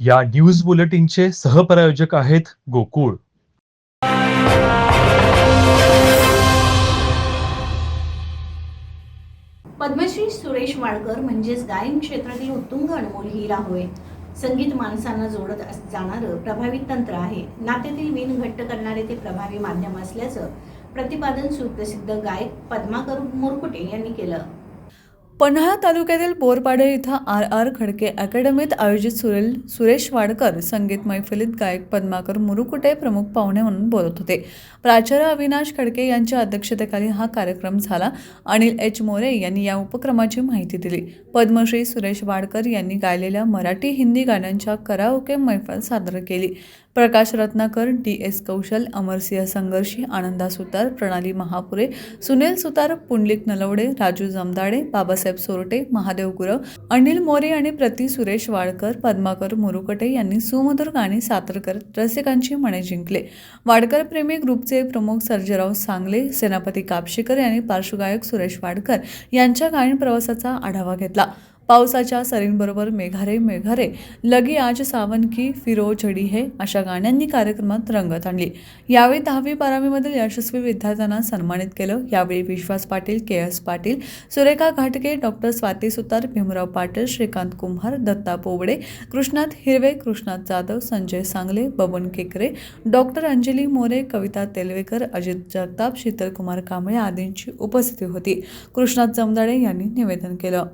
या न्यूज बुलेटिनचे सहप्रायोजक आहेत गोकुळ. पद्मश्री सुरेश वाडकर म्हणजेच गायन क्षेत्रातील उत्तुंग अनमोल हिरा होय संगीत माणसांना जोडत जाणारं प्रभावी तंत्र आहे. नात्यातील विण घट्ट करणारे ते प्रभावी माध्यम असल्याचं प्रतिपादन सुप्रसिद्ध गायक पद्माकर मुरकुटे यांनी केलं. पन्हाळा तालुक्यातील बोरपाडे इथं आर आर खडके अकॅडमीत आयोजित सुरेल सुरेश वाडकर संगीत मैफिलीत गायक पद्माकर मुरुकुटे प्रमुख पाहुणे म्हणून बोलत होते. प्राचार्य अविनाश खडके यांच्या अध्यक्षतेखाली हा कार्यक्रम झाला. अनिल एच. मोरे यांनी या उपक्रमाची माहिती दिली. पद्मश्री सुरेश वाडकर यांनी गायलेल्या मराठी हिंदी गाण्यांच्या कराओके मैफल सादर केली. प्रकाश रत्नाकर डी एस कौशल अमरसिंह संघर्षी आनंदा सुतार प्रणाली महापुरे सुनील सुतार पुंडलिक नलवडे राजू जमदाडे बाबासाहेब सोरटे महादेव गुरव अनिल मोरे आणि प्रति सुरेश वाडकर पद्माकर मुरुकटे यांनी सुमधुर गाणी सादर करत रसिकांची मने जिंकले. वाडकर प्रेमी ग्रुपचे प्रमुख सर्जेराव सांगले सेनापती कापशीकर यांनी पार्श्वगायक सुरेश वाडकर यांच्या गायन प्रवासाचा आढावा घेतला. पावसाच्या सरींबरोबर मेघारे मेघारे. लगी आज सावन की फिरो झडी हे अशा गाण्यांनी कार्यक्रमात रंगत आणली. यावेळी दहावी बारावीमधील यशस्वी विद्यार्थ्यांना सन्मानित केलं. यावेळी विश्वास पाटील के एस पाटील सुरेखा घाटगे डॉक्टर स्वाती सुतार भीमराव पाटील श्रीकांत कुंभार दत्ता पोवडे कृष्णात हिरवे कृष्णात जाधव संजय सांगले बबन केकरे डॉक्टर अंजली मोरे कविता तेलवेकर अजित जगताप शीतलकुमार कांबळे आदींची उपस्थिती होती. कृष्णात जमदाडे यांनी निवेदन केलं.